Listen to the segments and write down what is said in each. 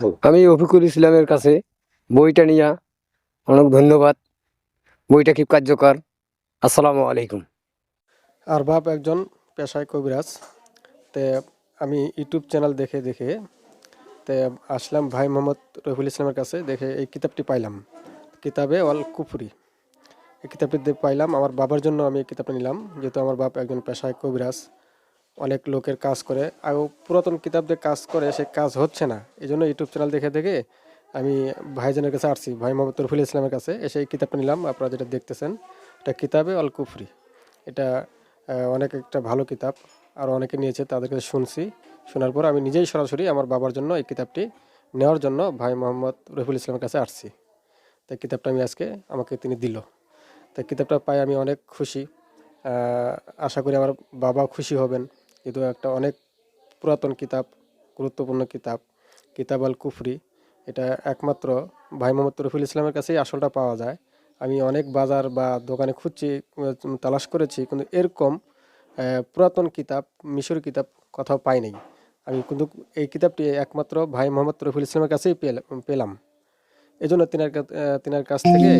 আমি রফিকুল ইসলামের কাছে বইটা নিয়ে অনেক ধন্যবাদ। বইটা খুব কার্যকর। আসসালামু আলাইকুম। আর বাপ একজন পেশায় কবিরাজ। তে আমি ইউটিউব চ্যানেল দেখে দেখে তে আসলাম ভাই মোহাম্মদ রফিউল ইসলামের কাছে দেখে এই কিতাবটি পাইলাম। কিতাবে অল কুফরি। এই কিতাবটি পাইলাম আমার বাবার জন্য আমি এই কিতাবটা নিলাম যেহেতু আমার বাপ একজন পেশায় কবিরাজ। অনেক লোকের কাজ করে। আর পুরাতন কিতাব দিয়ে কাজ করে, সে কাজ হচ্ছে না। এই জন্য ইউটিউব চ্যানেল দেখে দেখে আমি ভাইজানের কাছে আসছি, ভাই মোহাম্মদ রফিউল ইসলামের কাছে। এসে এই কিতাবটা নিলাম, আপনারা যেটা দেখতেছেন, এটা কিতাবে অল কুফরি। এটা অনেক একটা ভালো কিতাব, আর অনেকে নিয়েছে, তাদের কাছে শুনছি। শোনার পর আমি নিজেই সরাসরি আমার বাবার জন্য এই কিতাবটি নেওয়ার জন্য ভাই মোহাম্মদ রফিউল ইসলামের কাছে আসছি। তাই কিতাবটা আমি আজকে আমাকে তিনি দিল। তাই কিতাবটা পাই আমি অনেক খুশি। আশা করি আমার বাবা খুশি হবেন। কিন্তু একটা অনেক পুরাতন কিতাব গুরুত্বপূর্ণ কিতাব কিতাব আল কুফরি। এটা একমাত্র ভাই মোহাম্মদ রফিউল ইসলামের কাছেই আসলটা পাওয়া যায়। আমি অনেক বাজার বা দোকানে খুঁজছি তালাশ করেছি কিন্তু এরকম পুরাতন কিতাব মিশর কিতাব কোথাও পাই নাই। আমি কিন্তু এই কিতাবটি একমাত্র ভাই মোহাম্মদ রফিউল ইসলামের কাছেই পেল- পেলাম। এই জন্য তিনার তিনার কাছ থেকে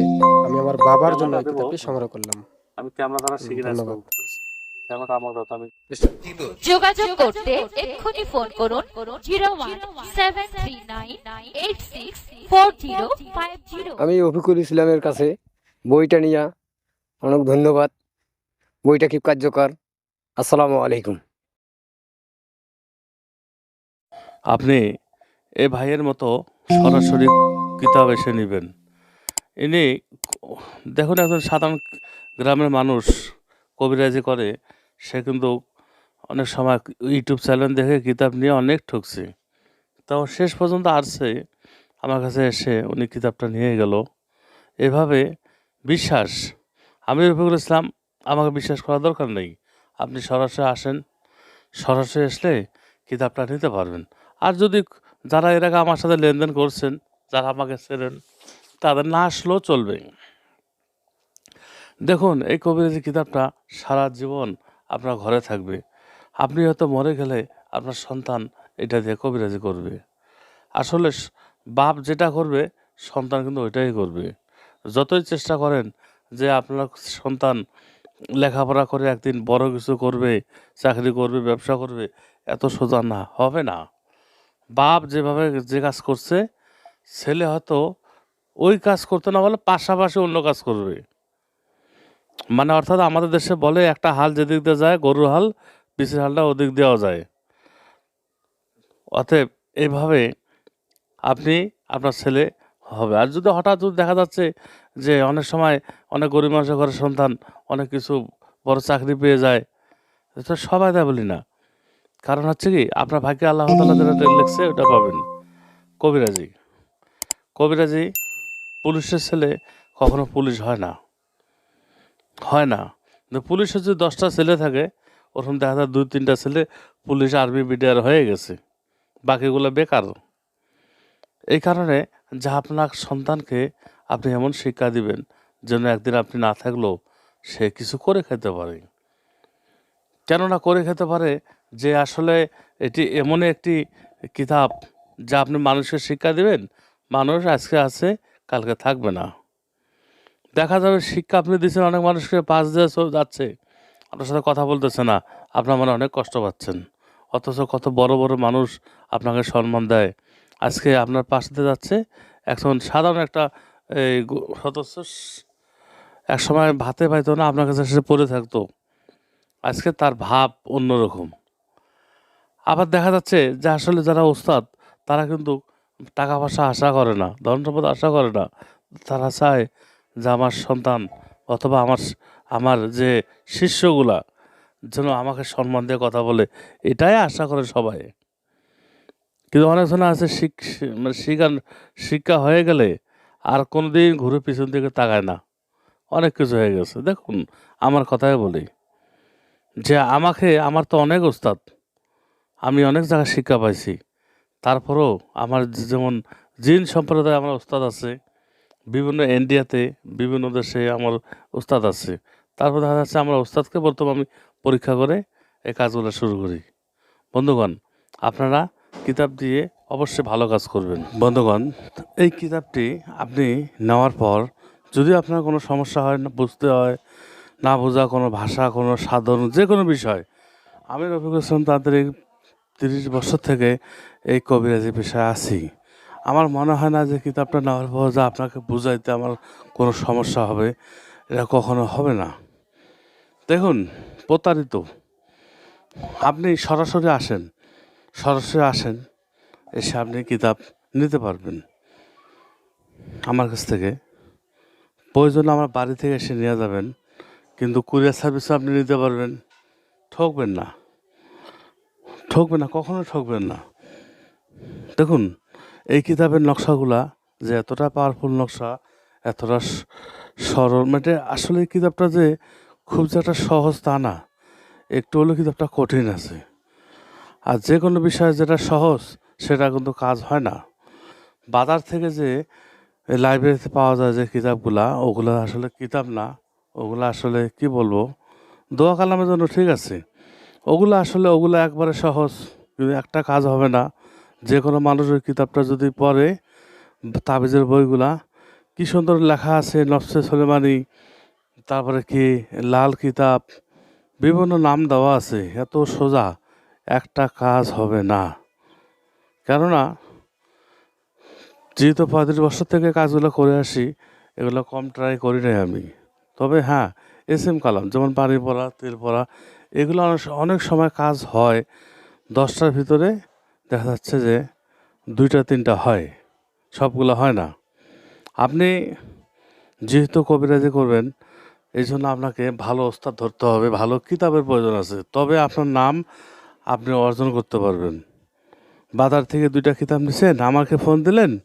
আমি আমার বাবার জন্য এই কিতাবটি সংগ্রহ করলাম। আমি ক্যামেরা দ্বারা ধন্যবাদ। ক্যামেরা আমার কথা আমি যোগাযোগ করতে এক্ষুনি ফোন করুন zero one seven three nine eight six four zero five zero. আমি রফিকুল ইসলামের কাছে বইটা নিয়ে অনেক ধন্যবাদ। বইটা খুব কার্যকর। আসসালামু আলাইকুম। আপনি এ ভাইয়ের মতো সরাসরি কিতাব এসে নেবেন। ইনি দেখুন একজন সাধারণ গ্রামের মানুষ কবিরাজি করে। সে কিন্তু অনেক সময় ইউটিউব চ্যানেল দেখে কিতাব নিয়ে অনেক ঠকছে। তাও শেষ পর্যন্ত আসছে, আমার কাছে এসে উনি কিতাবটা নিয়ে গেল। এভাবে বিশ্বাস, আমি রফিকুল ইসলাম, আমাকে বিশ্বাস করার দরকার নেই। আপনি সরাসরি আসেন, সরাসরি আসলে কিতাবটা নিতে পারবেন। আর যদি যারা এর আগে আমার সাথে লেনদেন করছেন, যারা আমাকে চেনেন, তাদের না আসলেও চলবে। দেখুন, এই কবিরাজি কিতাবটা সারা জীবন আপনার ঘরে থাকবে। আপনি হয়তো মরে গেলে আপনার সন্তান এটা দিয়ে কবিরাজি করবে। আসলে বাপ যেটা করবে, সন্তান কিন্তু ওইটাই করবে। যতই চেষ্টা করেন যে আপনার সন্তান লেখাপড়া করে একদিন বড় কিছু করবে, চাকরি করবে, ব্যবসা করবে, এত সোজা না, হবে না। বাপ যেভাবে যে কাজ করছে, ছেলে হয়তো ওই কাজ করতে না বলে পাশাপাশি অন্য কাজ করবে। মানে অর্থাৎ আমাদের দেশে বলে, একটা হাল যেদিক দিয়ে যায়, গরুর হাল পিছের হালটা ওদিক দেওয়া যায়। অতএব এইভাবে আপনি আপনার ছেলে হবে। আর যদি হঠাৎ যদি দেখা যাচ্ছে যে অনেক সময় অনেক গরিব মানুষের ঘরের সন্তান, অনেক কিছু বড় চাকরি পেয়ে যায়, এটা সবাই দেয় বলি না। কারণ হচ্ছে কি, আপনার ভাগ্যে আল্লাহ তালা যেটা লিখছে, ওটা পাবেন। কবিরাজি। কবিরাজি পুলিশের ছেলে কখনো পুলিশ হয় না। হয় না। পুলিশের যদি দশটা ছেলে থাকে ওরকম দেখা যায় দুই, তিনটা ছেলে পুলিশ, আর্মি, বিডিআর হয়ে গেছে। বাকিগুলো বেকার। এই কারণে যা আপনার সন্তানকে আপনি এমন শিক্ষা দিবেন, যেন একদিন আপনি না থাকলেও সে কিছু করে খেতে পারে। কেননা করে খেতে পারে যে আসলে এটি এমন একটি কিতাব যা আপনি মানুষকে শিক্ষা দিবেন, মানুষ আজকে আছে, কালকে থাকবে না। দেখা যাবে শিক্ষা আপনি দিচ্ছেন অনেক মানুষকে পাশ দিয়ে যাচ্ছে। আপনার সাথে কথা বলতেছে না, আপনার মনে অনেক কষ্ট পাচ্ছেন। অথচ কত বড় বড় মানুষ আপনাকে সম্মান দেয়। আজকে আপনার পাশ যাচ্ছে, এখন সাধারণ একটা, এই সদস্য এক সময় ভাতে পাইতো না, আপনার কাছে সে পড়ে থাকতো। আজকে তার ভাব অন্যরকম। আবার দেখা যাচ্ছে যে আসলে যারা ওস্তাদ, তারা কিন্তু টাকা পয়সা আশা করে না, ধন সম্পদ আশা করে না। তারা চায় যে আমার সন্তান অথবা আমার আমার যে শিষ্যগুলা যেন আমাকে সম্মান দিয়ে কথা বলে, এটাই আশা করে সবাই। কিন্তু অনেক অনেকজন আছে মানে শিক্ষা শিক্ষা হয়ে গেলে আর কোনো দিন ঘুরে পিছন দিকে তাকায় না। অনেক কিছু হয়ে গেছে। দেখুন, আমার কথাই বলি যে আমাকে, আমার তো অনেক ওস্তাদ, আমি অনেক জায়গায় শিক্ষা পাইছি। তারপরেও আমার যেমন জিন সম্প্রদায় আমার ওস্তাদ আছে বিভিন্ন ইন্ডিয়াতে বিভিন্ন দেশে আমার ওস্তাদ আছে। তারপর দেখা যাচ্ছে আমার ওস্তাদকে প্রথম আমি পরীক্ষা করে এই কাজগুলো শুরু করি। বন্ধুগণ, আপনারা কিতাব দিয়ে অবশ্যই ভালো কাজ করবেন। বন্ধুগণ, এই কিতাবটি আপনি নেওয়ার পর যদি আপনার কোনো সমস্যা হয়, না বুঝতে হয়, না বোঝা কোনো ভাষা, কোনো সাধন, যে কোনো বিষয়, আমি রফিকুল ইসলাম তান্ত্রিক তিরিশ বছর থেকে এই কবিরাজি পেশায় আছি। আমার মনে হয় না যে কিতাবটা নেওয়ার পর যে আপনাকে বুঝাইতে আমার কোনো সমস্যা হবে, এটা কখনো হবে না। দেখুন, প্রতারিত। আপনি সরাসরি আসেন সরাসরি আসেন, এসে আপনি কিতাব নিতে পারবেন। আমার কাছ থেকে। প্রয়োজন আমার বাড়ি থেকে এসে নিয়ে যাবেন, কিন্তু কুরিয়ার সার্ভিসও আপনি নিতে পারবেন। ঠকবেন না। ঠকবেন না, কখনো ঠকবেন না। দেখুন এই কিতাবের নকশাগুলা যে এতটা পাওয়ারফুল নকশা, এতটা সরল মানে আসলে এই কিতাবটা যে খুব যে একটা সহজ তা না, একটু হলেও কিতাবটা কঠিন আছে। আর যে কোনো বিষয়ে যেটা সহজ, সেটা কিন্তু কাজ হয় না। বাজার থেকে যে লাইব্রেরিতে পাওয়া যায় যে কিতাবগুলা ওগুলো আসলে কিতাব না, ওগুলো আসলে কি বলব, দোয়া কালামের জন্য ঠিক আছে। ওগুলো আসলে, ওগুলো একবারে সহজ কিন্তু একটা কাজ হবে না যে কোনো মানুষ ওই কিতাবটা যদি পড়ে, তাবিজের বইগুলা, কি সুন্দর লেখা আছে নফসে সলেমানি, তারপরে কি লাল কিতাব, বিভিন্ন নাম দেওয়া আছে, এত সোজা, একটা কাজ হবে না। কেননা, যেহেতু পঁয়ত্রিশ বছর থেকে কাজগুলো করে আসি, এগুলো কম ট্রাই করি নাই আমি। তবে হ্যাঁ এস এম কালাম, যেমন পানি পড়া, তেল পড়া, এগুলো অনেক অনেক সময় কাজ হয়, দশটার ভিতরে দেখা যাচ্ছে যে দুইটা, তিনটা হয়। সবগুলো হয় না। আপনি যেহেতু কবিরাজি করবেন এই জন্য আপনাকে ভালো ওস্তাদ ধরতে হবে, ভালো কিতাবের প্রয়োজন আছে। তবে আপনার নাম আপনি অর্জন করতে পারবেন। বাজার থেকে দুইটা কিতাব নিছেন, আমাকে ফোন দিলেন,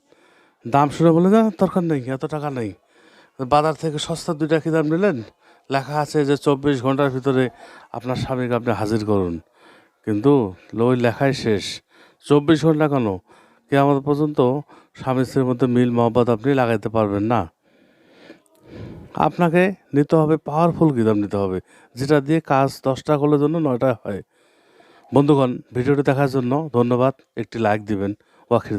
দাম শুনে বলে না, দরকার নেই, এত টাকা নেই। বাজার থেকে সস্তা দুইটা কিতাব নিলেন, লেখা আছে যে চব্বিশ ঘণ্টার ভিতরে আপনার স্বামীকে আপনি হাজির করুন। কিন্তু ওই লেখাই শেষ। চব্বিশ ঘণ্টা কেন? কে আমাদের পর্যন্ত স্বামী স্ত্রীর মধ্যে মিল, মহব্বত আপনি লাগাইতে পারবেন না। আপনাকে নিতে হবে পাওয়ারফুল কিতাব নিতে হবে, যেটা দিয়ে কাজ দশটা করলে জন্য নয়টা হয়। বন্ধুগণ, ভিডিওটি দেখার জন্য ধন্যবাদ। একটি লাইক দিবেন। ওয়াখির